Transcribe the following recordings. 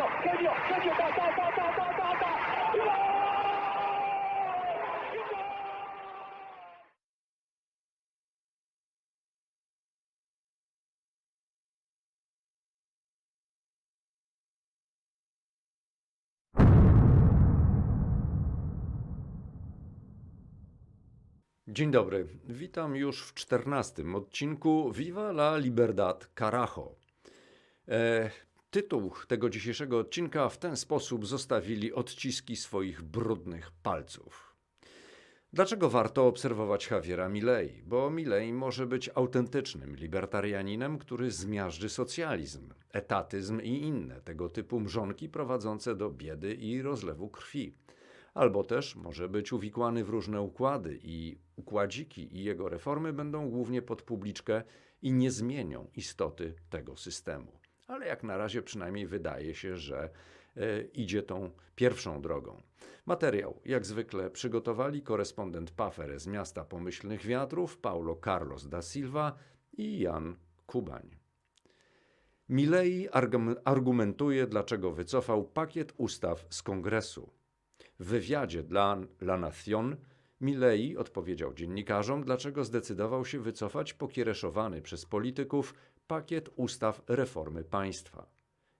ta. Gol! Dzień dobry, witam już w czternastym odcinku Viva la Libertad Carajo. E, tytuł tego dzisiejszego odcinka w ten sposób zostawili odciski swoich brudnych palców. Dlaczego warto obserwować Javiera Milei? Bo Milei może być autentycznym libertarianinem, który zmiażdży socjalizm, etatyzm i inne tego typu mrzonki prowadzące do biedy i rozlewu krwi. Albo też może być uwikłany w różne układy i układziki i jego reformy będą głównie pod publiczkę i nie zmienią istoty tego systemu. Ale jak na razie przynajmniej wydaje się, że e, idzie tą pierwszą drogą. Materiał, jak zwykle, przygotowali korespondent Pafere z miasta Pomyślnych Wiatrów, Paulo Carlos da Silva i Jan Kubań. Milei argum- argumentuje, dlaczego wycofał pakiet ustaw z kongresu. W wywiadzie dla La Nación Milei odpowiedział dziennikarzom, dlaczego zdecydował się wycofać pokiereszowany przez polityków pakiet ustaw reformy państwa.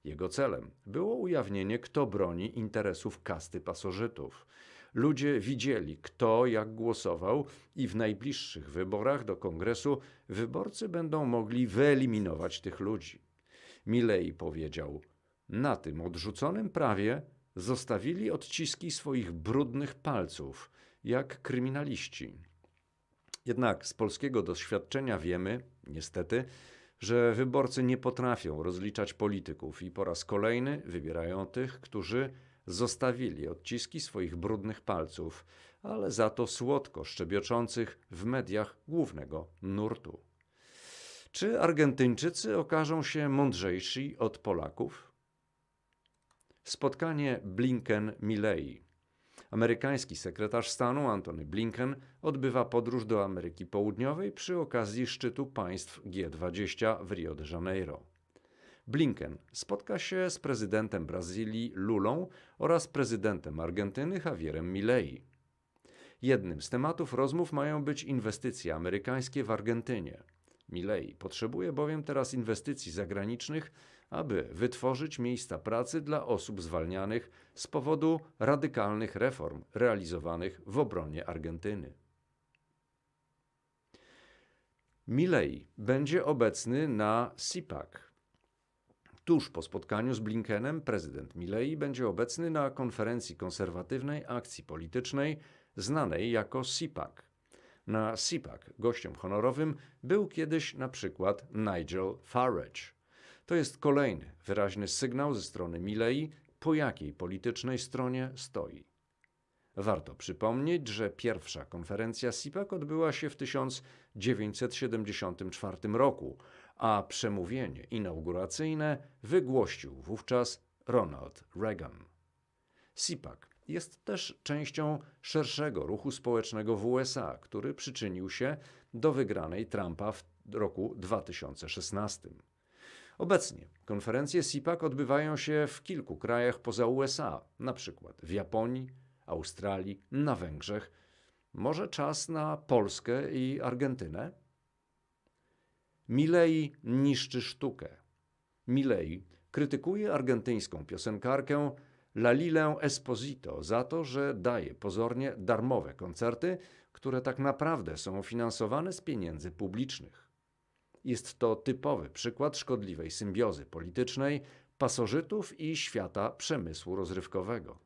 Jego celem było ujawnienie, kto broni interesów kasty pasożytów. Ludzie widzieli, kto jak głosował, i w najbliższych wyborach do kongresu wyborcy będą mogli wyeliminować tych ludzi. Milei powiedział: Na tym odrzuconym prawie zostawili odciski swoich brudnych palców, jak kryminaliści. Jednak z polskiego doświadczenia wiemy, niestety, że wyborcy nie potrafią rozliczać polityków i po raz kolejny wybierają tych, którzy zostawili odciski swoich brudnych palców, ale za to słodko szczebioczących w mediach głównego nurtu. Czy Argentyńczycy okażą się mądrzejsi od Polaków? Spotkanie Blinken-Milley. Amerykański sekretarz stanu Antony Blinken odbywa podróż do Ameryki Południowej przy okazji szczytu państw G20 w Rio de Janeiro. Blinken spotka się z prezydentem Brazylii Lulą oraz prezydentem Argentyny Javierem Milei. Jednym z tematów rozmów mają być inwestycje amerykańskie w Argentynie. Milei potrzebuje bowiem teraz inwestycji zagranicznych, aby wytworzyć miejsca pracy dla osób zwalnianych z powodu radykalnych reform realizowanych w obronie Argentyny. Milei będzie obecny na CIPAC. Tuż po spotkaniu z Blinkenem prezydent Milei będzie obecny na konferencji konserwatywnej akcji politycznej znanej jako CIPAC. Na CIPAC gościem honorowym był kiedyś na przykład Nigel Farage. To jest kolejny wyraźny sygnał ze strony Milei, po jakiej politycznej stronie stoi. Warto przypomnieć, że pierwsza konferencja CIPAC odbyła się w 1974 roku, a przemówienie inauguracyjne wygłosił wówczas Ronald Reagan. CIPAC jest też częścią szerszego ruchu społecznego w USA, który przyczynił się do wygranej Trumpa w roku 2016. Obecnie konferencje CIPAC odbywają się w kilku krajach poza USA, na przykład w Japonii, Australii, na Węgrzech. Może czas na Polskę i Argentynę? Milei niszczy sztukę. Milei krytykuje argentyńską piosenkarkę Lalilę Esposito za to, że daje pozornie darmowe koncerty, które tak naprawdę są finansowane z pieniędzy publicznych. Jest to typowy przykład szkodliwej symbiozy politycznej pasożytów i świata przemysłu rozrywkowego.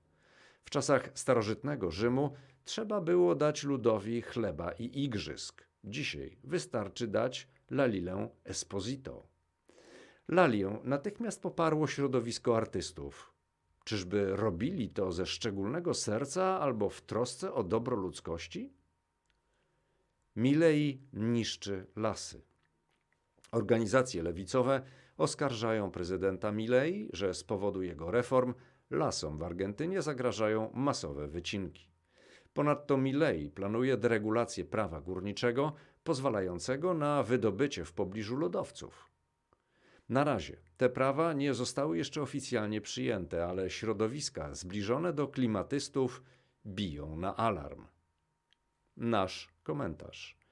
W czasach starożytnego Rzymu trzeba było dać ludowi chleba i igrzysk. Dzisiaj wystarczy dać Lalilę Esposito. Lalię natychmiast poparło środowisko artystów. Czyżby robili to ze szczególnego serca albo w trosce o dobro ludzkości? Milei niszczy lasy. Organizacje lewicowe oskarżają prezydenta Milei, że z powodu jego reform lasom w Argentynie zagrażają masowe wycinki. Ponadto Milei planuje deregulację prawa górniczego pozwalającego na wydobycie w pobliżu lodowców. Na razie te prawa nie zostały jeszcze oficjalnie przyjęte, ale środowiska zbliżone do klimatystów biją na alarm. Nasz komentarz.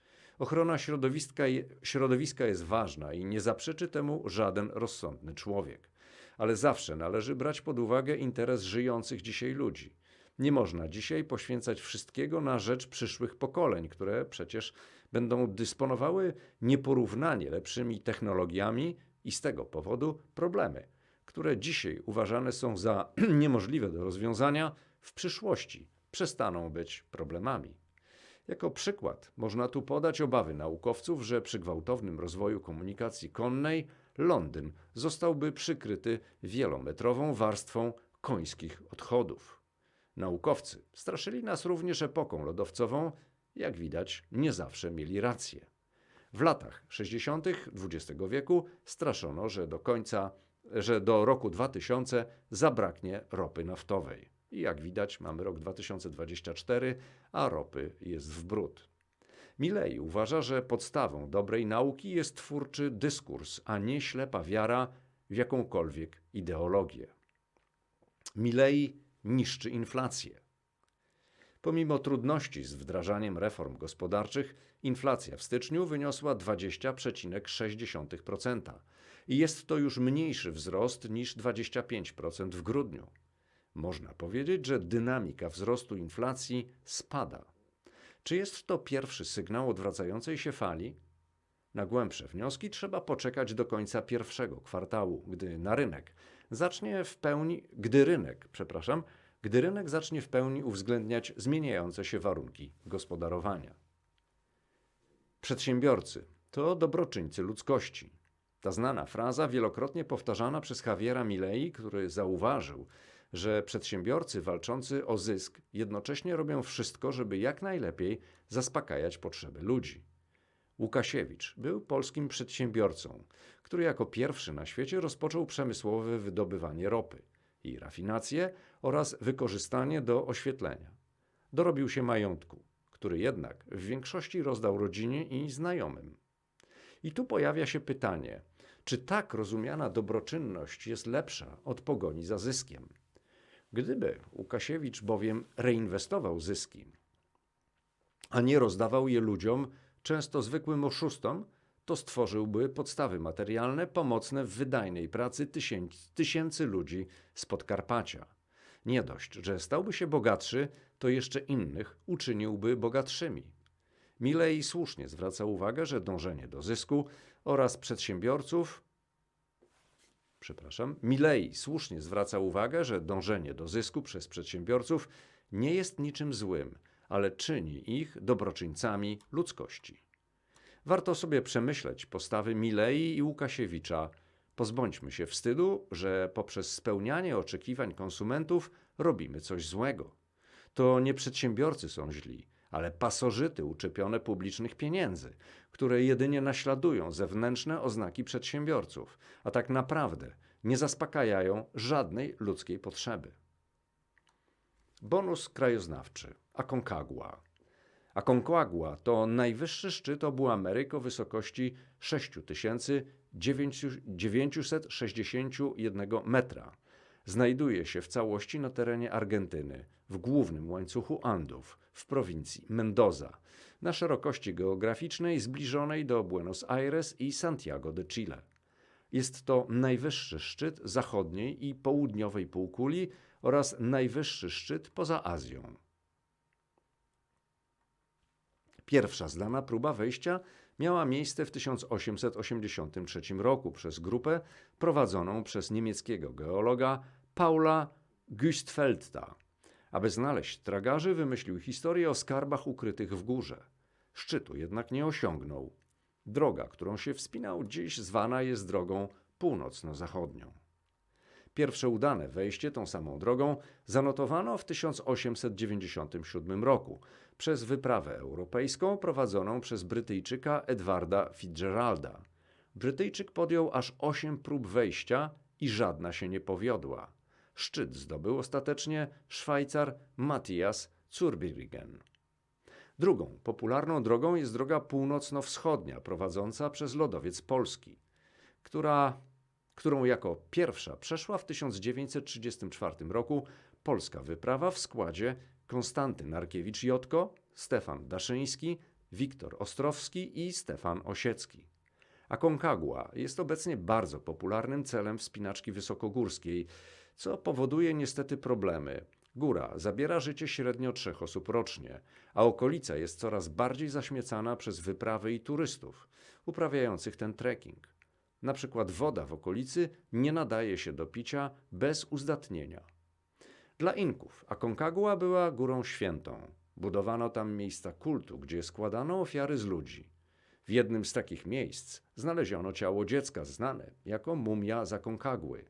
Ochrona środowiska, środowiska jest ważna i nie zaprzeczy temu żaden rozsądny człowiek. Ale zawsze należy brać pod uwagę interes żyjących dzisiaj ludzi. Nie można dzisiaj poświęcać wszystkiego na rzecz przyszłych pokoleń, które przecież będą dysponowały nieporównanie lepszymi technologiami i z tego powodu problemy, które dzisiaj uważane są za niemożliwe do rozwiązania, w przyszłości przestaną być problemami. Jako przykład można tu podać obawy naukowców, że przy gwałtownym rozwoju komunikacji konnej Londyn zostałby przykryty wielometrową warstwą końskich odchodów. Naukowcy straszyli nas również epoką lodowcową, jak widać, nie zawsze mieli rację. W latach 60. XX wieku straszono, że do końca, że do roku 2000 zabraknie ropy naftowej. I jak widać, mamy rok 2024, a ropy jest w bród. Milei uważa, że podstawą dobrej nauki jest twórczy dyskurs, a nie ślepa wiara w jakąkolwiek ideologię. Milei niszczy inflację. Pomimo trudności z wdrażaniem reform gospodarczych, inflacja w styczniu wyniosła 20,6% i jest to już mniejszy wzrost niż 25% w grudniu. Można powiedzieć, że dynamika wzrostu inflacji spada. Czy jest to pierwszy sygnał odwracającej się fali? Na głębsze wnioski trzeba poczekać do końca pierwszego kwartału, gdy na rynek zacznie w pełni, gdy rynek, przepraszam, gdy rynek zacznie w pełni uwzględniać zmieniające się warunki gospodarowania. Przedsiębiorcy to dobroczyńcy ludzkości. Ta znana fraza, wielokrotnie powtarzana przez Javiera Milei, który zauważył, że przedsiębiorcy walczący o zysk jednocześnie robią wszystko, żeby jak najlepiej zaspokajać potrzeby ludzi. Łukasiewicz był polskim przedsiębiorcą, który jako pierwszy na świecie rozpoczął przemysłowe wydobywanie ropy i rafinację oraz wykorzystanie do oświetlenia. Dorobił się majątku, który jednak w większości rozdał rodzinie i znajomym. I tu pojawia się pytanie, czy tak rozumiana dobroczynność jest lepsza od pogoni za zyskiem? Gdyby Łukasiewicz bowiem reinwestował zyski, a nie rozdawał je ludziom, często zwykłym oszustom, to stworzyłby podstawy materialne pomocne w wydajnej pracy tysięcy, tysięcy ludzi z Podkarpacia. Nie dość, że stałby się bogatszy, to jeszcze innych uczyniłby bogatszymi. Milei słusznie zwraca uwagę, że dążenie do zysku oraz przedsiębiorców przepraszam, Milei słusznie zwraca uwagę, że dążenie do zysku przez przedsiębiorców nie jest niczym złym, ale czyni ich dobroczyńcami ludzkości. Warto sobie przemyśleć postawy Milei i Łukasiewicza. Pozbądźmy się wstydu, że poprzez spełnianie oczekiwań konsumentów robimy coś złego. To nie przedsiębiorcy są źli, ale pasożyty uczepione publicznych pieniędzy, które jedynie naśladują zewnętrzne oznaki przedsiębiorców, a tak naprawdę nie zaspokajają żadnej ludzkiej potrzeby. Bonus krajoznawczy Aconcagua. Aconcagua to najwyższy szczyt obu Ameryk o wysokości 6961 metra. Znajduje się w całości na terenie Argentyny, w głównym łańcuchu Andów, w prowincji Mendoza, na szerokości geograficznej zbliżonej do Buenos Aires i Santiago de Chile. Jest to najwyższy szczyt zachodniej i południowej półkuli oraz najwyższy szczyt poza Azją. Pierwsza zdana próba wejścia miała miejsce w 1883 roku przez grupę prowadzoną przez niemieckiego geologa Paula Güstfeldta. Aby znaleźć tragarzy, wymyślił historię o skarbach ukrytych w górze. Szczytu jednak nie osiągnął. Droga, którą się wspinał, dziś zwana jest drogą północno-zachodnią. Pierwsze udane wejście tą samą drogą zanotowano w 1897 roku przez wyprawę europejską prowadzoną przez Brytyjczyka Edwarda Fitzgeralda. Brytyjczyk podjął aż osiem prób wejścia i żadna się nie powiodła. Szczyt zdobył ostatecznie Szwajcar Matthias Zurbriggen. Drugą popularną drogą jest droga północno-wschodnia prowadząca przez lodowiec polski, która którą jako pierwsza przeszła w 1934 roku polska wyprawa w składzie Konstanty Narkiewicz-Jotko, Stefan Daszyński, Wiktor Ostrowski i Stefan Osiecki. Aconcagua jest obecnie bardzo popularnym celem wspinaczki wysokogórskiej, co powoduje niestety problemy. Góra zabiera życie średnio trzech osób rocznie, a okolica jest coraz bardziej zaśmiecana przez wyprawy i turystów uprawiających ten trekking. Na przykład woda w okolicy nie nadaje się do picia bez uzdatnienia. Dla Inków Aconcagua była górą świętą. Budowano tam miejsca kultu, gdzie składano ofiary z ludzi. W jednym z takich miejsc znaleziono ciało dziecka znane jako mumia z Aconcagły.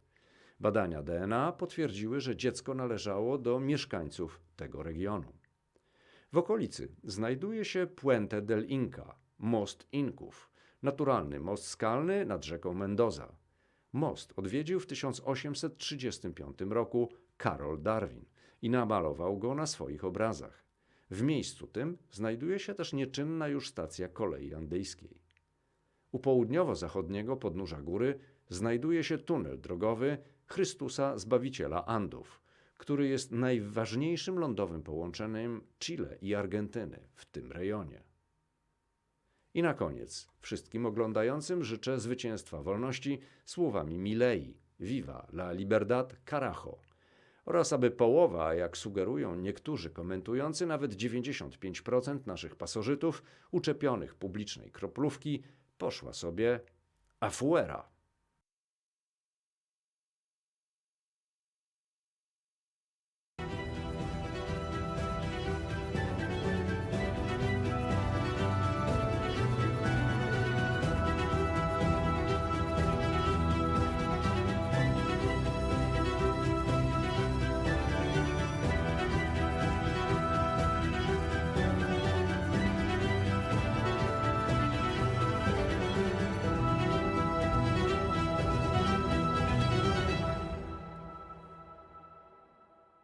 Badania DNA potwierdziły, że dziecko należało do mieszkańców tego regionu. W okolicy znajduje się Puente del Inca, most Inków, naturalny most skalny nad rzeką Mendoza. Most odwiedził w 1835 roku Karol Darwin i namalował go na swoich obrazach. W miejscu tym znajduje się też nieczynna już stacja kolei andyjskiej. U południowo-zachodniego podnóża góry znajduje się tunel drogowy Chrystusa Zbawiciela Andów, który jest najważniejszym lądowym połączeniem Chile i Argentyny w tym rejonie. I na koniec wszystkim oglądającym życzę zwycięstwa wolności słowami Milei Viva la Libertad Carajo oraz aby połowa, jak sugerują niektórzy komentujący, nawet 95% naszych pasożytów uczepionych publicznej kroplówki poszła sobie afuera.